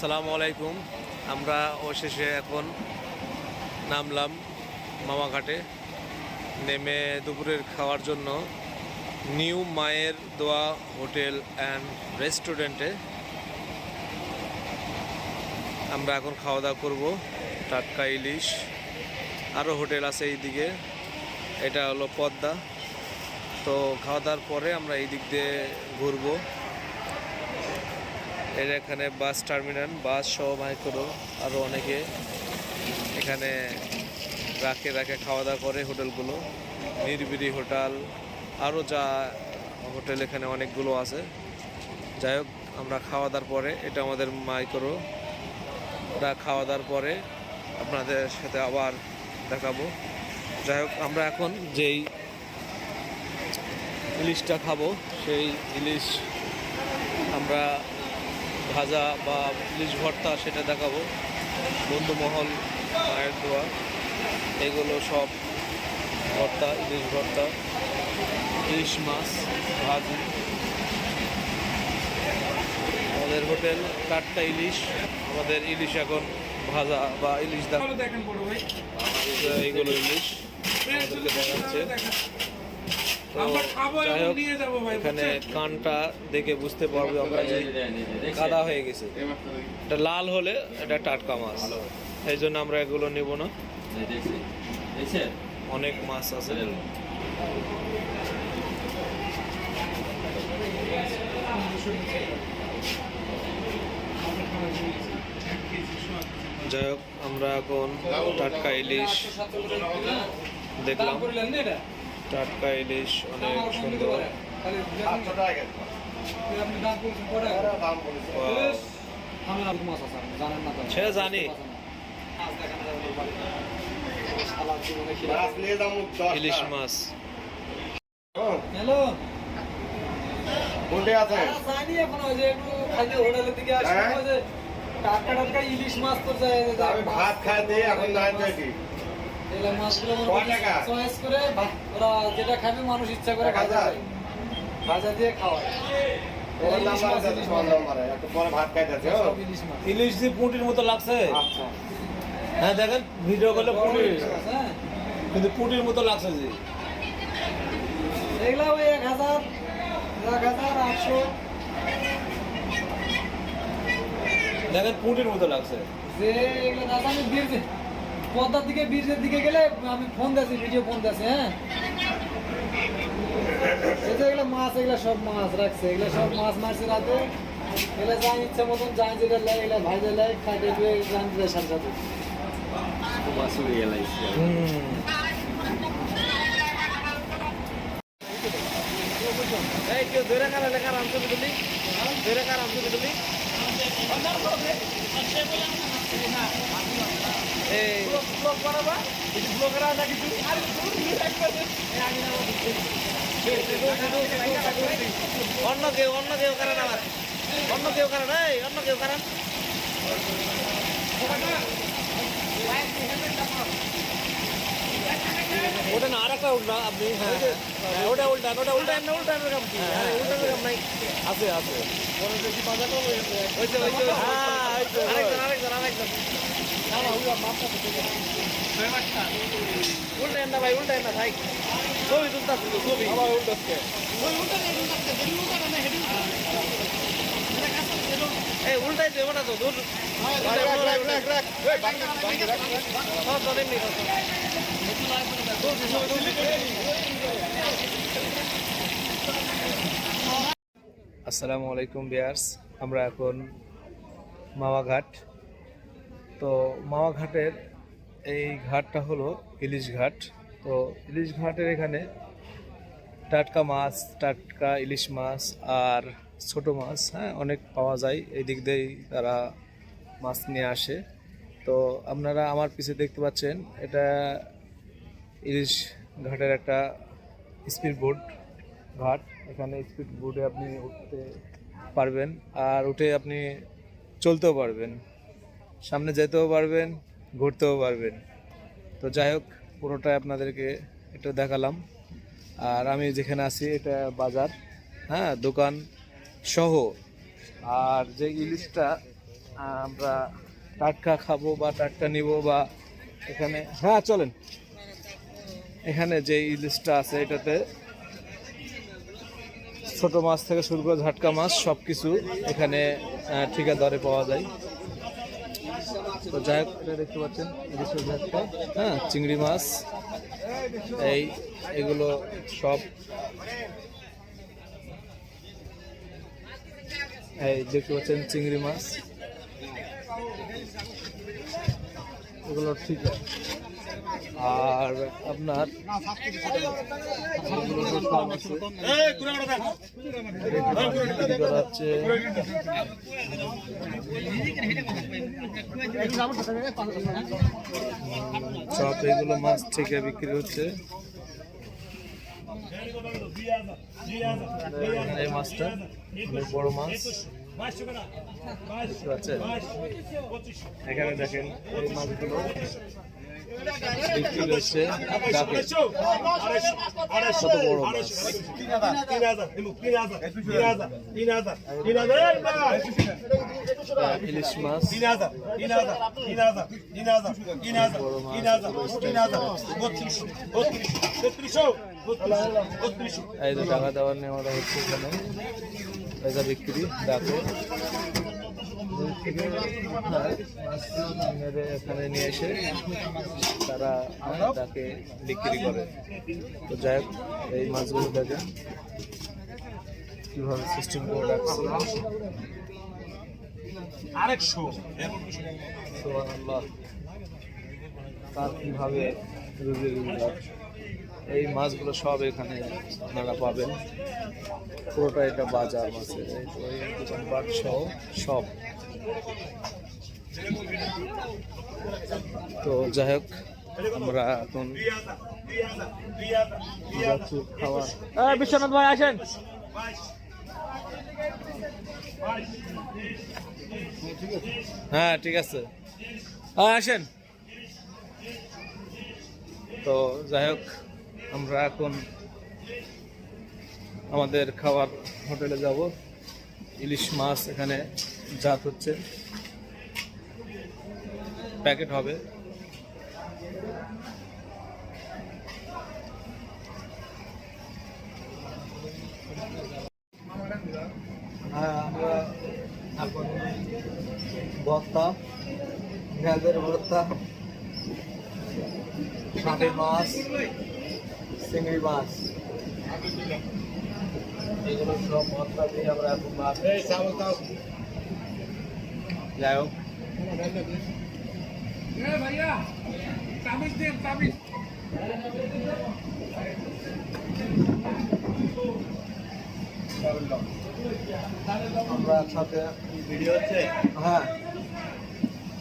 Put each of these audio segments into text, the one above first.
আসসালামু আলাইকুম। আমরা অবশেষে এখন নামলাম মামাঘাটে। নেমে দুপুরের খাওয়ার জন্য নিউ মায়ের দোয়া হোটেল অ্যান্ড রেস্টুরেন্টে আমরা এখন খাওয়া দাওয়া করব। টাটকা ইলিশ। আরও হোটেল আছে এইদিকে। এটা হলো পদ্মা। তো খাওয়া দাওয়ার পরে আমরা এই দিক দিয়ে ঘুরবো। এর এখানে বাস টার্মিনাল, বাস সহ মাইক্রো আরও অনেকে এখানে রাখে রাখে খাওয়া দাওয়া করে হোটেলগুলো। নিরিবিলি হোটেল আরও যা হোটেল এখানে অনেকগুলো আছে। যাই হোক, আমরা খাওয়া দাওয়ার পরে, এটা আমাদের মাইক্রো। ওরা খাওয়া দাওয়ার পরে আপনাদের সাথে আবার দেখাবো। যাই হোক, আমরা এখন যেই ইলিশটা খাব, সেই ইলিশ আমরা ভাজা বা ইলিশ ভর্তা সেটা দেখাবো। বন্ধুমহল মায়ের দোয়া এগুলো সব ভর্তা ইলিশ ভর্তা ইলিশ মাছ ভাজি। আমাদের হোটেল টাটকা ইলিশ আমাদের ইলিশ এখন ভাজা বা ইলিশ দেখা দেখেন এইগুলো ইলিশ। আমাদেরকে দেখাচ্ছে। যাই হোক এখানে কানটা দেখে বুঝতে পারবে আমরা যে কাদা হয়ে গেছে। এটা লাল হলে এটা টাটকা মাছ। এই জন্য আমরা এগুলো নিব না। অনেক মাছ আছে। যাই হোক আমরা এখন টাটকা ইলিশ দেখলাম। টাটকা ইলিশ অনেক সুন্দর। সে জানি। ইলিশ মাছ। হ্যালো কোনটা আছে? জানি এখন ওই যে একটু খাইতে হোটেলের দিকে আসি হ্যাঁ? টাটকা টাটকা ইলিশ মাছ তো যায় আমি ভাত খাই দিয়ে এখন দাঁড়িয়ে থাকি এগুলো মাছগুলো কয় টাকা? চয়েস করে ওরা যেটা খাবে মানুষ ইচ্ছা করে ভাজা? ভাজা দিয়ে। খাওয়ায়। ইলিশ দিয়ে পুঁটির মতো লাগছে? আচ্ছা। হ্যাঁ দেখেন ভিডিও করলে পুঁটি। হ্যাঁ। কিন্তু পুঁটির মতো লাগছে যে। এগুলা ওই এক হাজার এক হাজার আটশো। দেখেন পুঁটির মতো লাগছে। যে এগুলো দাদা আমি পদ্মার দিকে বীরের দিকে গেলে আমি ফোন দিয়েছি ভিডিও ফোন দিয়েছি হ্যাঁ? যে এগুলো মাছ এগুলো সব মাছ রাখছে এগুলো সব মাছ মারছে রাতে। এগুলো যা ইচ্ছা মতন যা যেটা লেয় এগুলো খাইতে দিয়ে জান দিয়ে সাথে সাথে। এই কেউ ধরে কারা ধরে কারা রাম ছবি তুলি এই অন্য কেউ অন্য কেউ কারণ আমার? অন্য কেউ কারণ এই অন্য কেউ কারণ ওটা না আর একটা উল্টা আপনি হ্যাঁ হ্যাঁ, ওটা উল্টান ওটা উল্টান না উল্টান কাম কি হ্যাঁ উল্টান কাম নাই আছে আছে। ওইছে ওইছে হ্যাঁ আরেকজন আরেকজন আরেকজন। ভাই ভাই উল্টাই না তো আসসালামু আলাইকুম বিয়ার্স আমরা এখন মামাঘাট তো মামাঘাটের এই ঘাটটা হলো ইলিশ ঘাট। তো ইলিশ ঘাটের এখানে টাটকা মাছ, টাটকা ইলিশ মাছ আর ছোট মাছ হ্যাঁ অনেক পাওয়া যায়। এই দিক দিয়েই তারা মাছ নিয়ে আসে। তো আপনারা আমার পিছে দেখতে পাচ্ছেন, এটা ইলিশ ঘাটের একটা স্পিড বোট ঘাট। এখানে স্পিড বোটে আপনি উঠতে পারবেন আর উঠে আপনি চলতেও পারবেন। সামনে যেতেও পারবেন, ঘুরতেও পারবেন। তো যাই হোক, পুরোটাই আপনাদেরকে একটু দেখালাম। আর আমি যেখানে আছি, এটা বাজার হ্যাঁ দোকান সহ। আর যে ইলিশটা আমরা টাটকা খাব বা টাটকা নিব বা এখানে হ্যাঁ চলেন। এখানে যে ইলিশটা আছে, এটাতে ছোট মাছ থেকে শুরু করে ঝাটকা মাছ সব কিছু এখানে ঠিকা দরে পাওয়া যায়। তো যাই এটা দেখতে পাচ্ছেন হ্যাঁ চিংড়ি মাছ, এই, এগুলো সব। এই, দেখতে পাচ্ছেন চিংড়ি মাছ। এগুলো ঠিক আছে। আর আপনার হচ্ছে সব এগুলো মাছ থেকে বিক্রি হচ্ছে। এই মাছটা অনেক বড় মাছ। এখানে দেখেন এই মাছগুলো বিক্রি ডাকে কত টাকা দেওয়ার নেওয়া হচ্ছে এখানে। বিক্রি ডাকে এখানে নিয়ে এসে তারা তাকে বিক্রি করে তো যাই হোক, এই মাছগুলো দেখেন কীভাবে সিস্টেম করে রাখছে আরেকশো সুবহানাল্লাহ। তার কীভাবে এই মাছগুলো সব এখানে আপনারা পাবেন। পুরোটা এটা বাজার মাছের। এই এই সহ সব। তো যাই হোক আমরা এখন বিশ্বনাথ ভাই আসেন। হ্যাঁ ঠিক আছে। হ্যাঁ আসেন। তো যাই হোক আমরা এখন আমাদের খাবার হোটেলে যাব। ইলিশ মাছ এখানে জাত হচ্ছে। প্যাকেট হবে। হ্যাঁ এখন মাছ চিংড়ি মাছ। এগুলো সব ভর্তা দিয়ে আমরা এখন যাই হোক। আমরা একসাথে ভিডিও হচ্ছে? হ্যাঁ।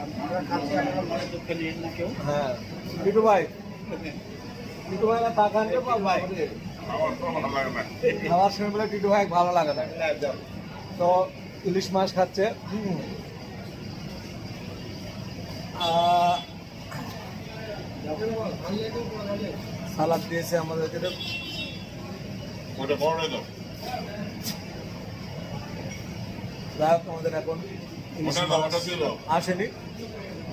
আমরা খাচ্ছি আপনারা মনে দুঃখ নিন না কেউ? হ্যাঁ। বিটু ভাই। টিটু ভাই না টাকা নিয়ে পাবো ভাই। খাওয়ার সময় বলে টিটু ভাই ভালো লাগে না। তো ইলিশ মাছ খাচ্ছে। সালাদ দিয়েছে আমাদেরকে ওটা যাই হোক আমাদের এখন আসেনি।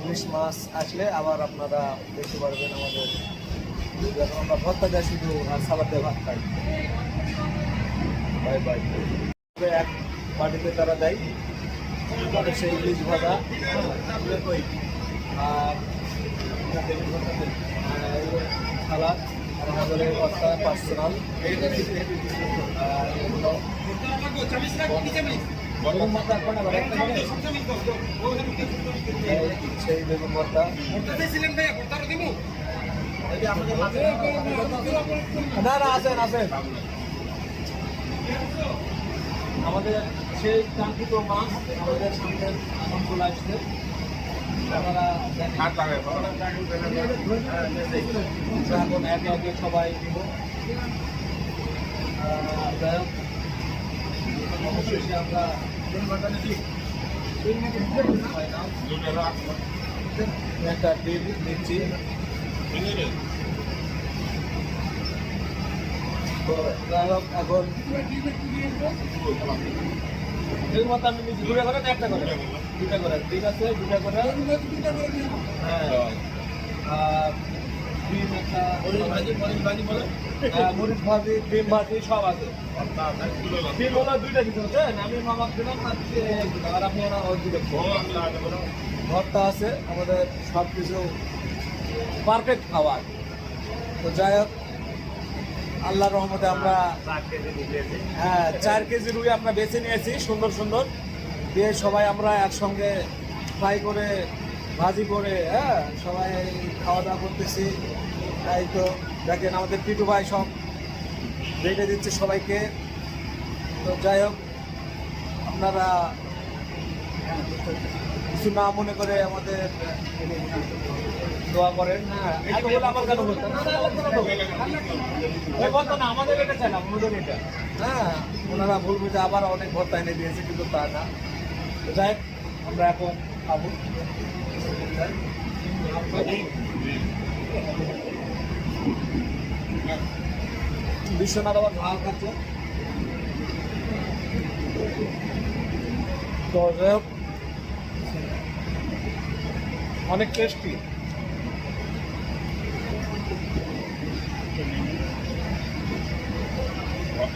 ইলিশ মাছ আসলে আবার আপনারা দেখতে পারবেন আমাদের এখন আমরা ভর্তা দেয় শুধু আর সালাদ ভাত খাই বাই বাই এক বাটিতে তারা দেয় তাদের সেই ইলিশ ভাজা আর সালাদ আর আমাদের ভর্তা পার্সোনাল বেগুন ভর্তা। এই সেই বেগুন ভর্তা না না, আসেন আসেন। আমাদের সেই কাঙ্ক্ষিত মাছ আমাদের সামনে চলে আসছে। এখন একে একে সবাই দিব অবশেষে আমরা একটা ডিম নিচ্ছি এখন মতো আমি নিচ্ছি দুটা করে একটা করে। দুটা করে ঠিক আছে দুটা করে হ্যাঁ আর ডিম একটা মরিচ ভাজি ডিম ভাজি সব আছে ডিম হলো দুইটা দিতে হচ্ছে আমি মামা দিলাম আর আপনি ভর্তা আছে আমাদের সব কিছু পারফেক্ট খাবার। তো যাই হোক আল্লাহর রহমতে আমরা হ্যাঁ চার কেজি রুই আমরা বেছে নিয়েছি সুন্দর সুন্দর। দিয়ে সবাই আমরা একসঙ্গে ফ্রাই করে ভাজি করে হ্যাঁ সবাই খাওয়া দাওয়া করতেছি। তাই তো দেখেন আমাদের পিটু ভাই সব রেটে দিচ্ছে সবাইকে। তো যাই হোক আপনারা কিছু না মনে করে আমাদের দোয়া করেন। বলে আমার কেন না আমাদের এটা আমাদের এটা। হ্যাঁ ওনারা বলবে যে আবার অনেক ভর্তা এনে দিয়েছে কিন্তু তা না। যাই আমরা এখন খাব। বিশ্বনাথ আবার ঝাল খাচ্ছে। তো যাই হোক, অনেক টেস্টি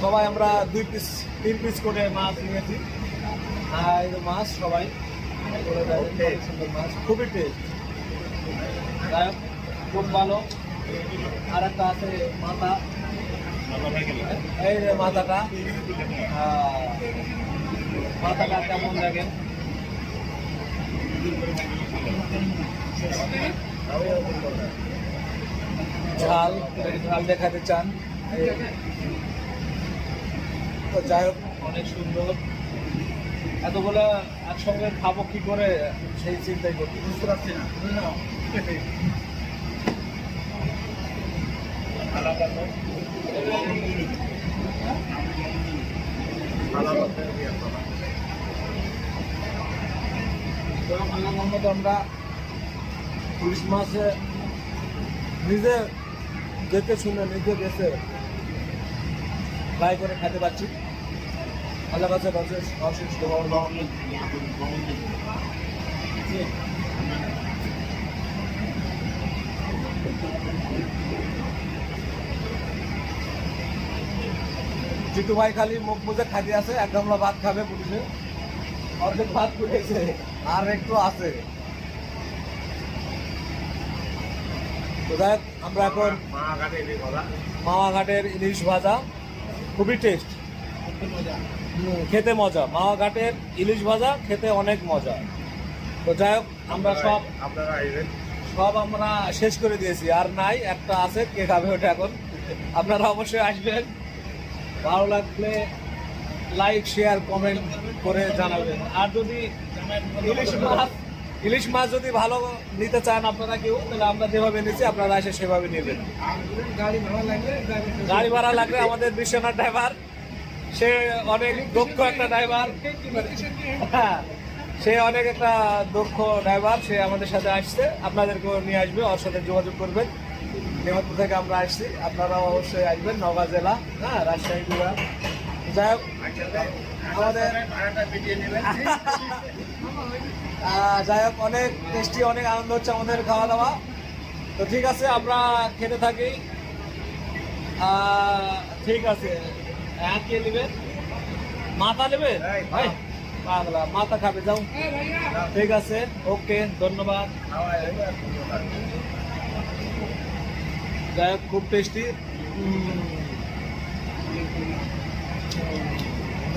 সবাই আমরা দুই পিস তিন পিস করে মাছ নিয়েছি। আর মাছ সবাই। সুন্দর মাছ খুবই টেস্ট খুব ভালো। আর একটা আছে মাথা। এই মাথাটা। মাথাটা কেমন দেখেন ঝাল ঝাল দেখাতে চান। তো যাই হোক। অনেক সুন্দর। এতগুলো একসঙ্গে খাব কি করে? সেই চিন্তাই করতে বুঝতে পারছি না। আমরা পুলিশ মাসে নিজে দেখে শুনে নিজে দেশে ট্রাই করে খেতে পারছি আল্লাহ কাছে অশেষ অশেষ জিতু ভাই খালি মুখ বুঝে খালি আছে এক গামলা ভাত খাবে পুলিশে। অর্ধেক ভাত ফুটেছে আর একটু আছে। তো আমরা এখন মাওয়া ঘাটের ইলিশ ভাজা। খুবই টেস্ট খেতে মজা। মাওয়া ঘাটের ইলিশ ভাজা খেতে অনেক মজা। তো যাই হোক আমরা সব আপনারা সব আমরা শেষ করে দিয়েছি। আর নাই একটা আছে কে খাবে ওটা এখন? আপনারা অবশ্যই আসবেন। ভালো লাগলে লাইক শেয়ার কমেন্ট করে জানাবেন। আর যদি ইলিশ মাছ ইলিশ মাছ যদি ভালো নিতে চান আপনারা কেউ তাহলে আমরা যেভাবে নিচ্ছি আপনারা এসে সেভাবে নেবেন। গাড়ি ভাড়া লাগবে আমাদের বিশ্বনাথ ড্রাইভার সে অনেক দক্ষ একটা ড্রাইভার হ্যাঁ সে অনেক একটা দক্ষ ড্রাইভার সে আমাদের সাথে আসছে আপনাদেরকেও নিয়ে আসবে ওর সাথে যোগাযোগ করবেন। নেহতপুর থেকে আমরা আসছি আপনারাও অবশ্যই আসবেন নওগাঁ জেলা হ্যাঁ রাজশাহী বিভাগ যাই হোক আমাদের নেবেন যাই হোক অনেক টেস্টি অনেক আনন্দ হচ্ছে আমাদের খাওয়া দাওয়া তো ঠিক আছে আমরা খেতে থাকি। ঠিক আছে। হ্যাঁ কে মাথা নেবে? এই, পাগলা মাথা। খাবে যাও। ঠিক আছে ওকে ধন্যবাদ। যাই হোক খুব টেস্টি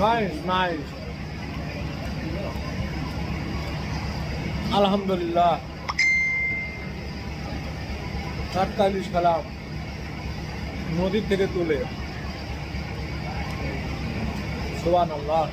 নাইস নাইস আলহামদুলিল্লাহ। টাটকা কালাম নদীর থেকে তুলে। সোয়ান আল্লাহ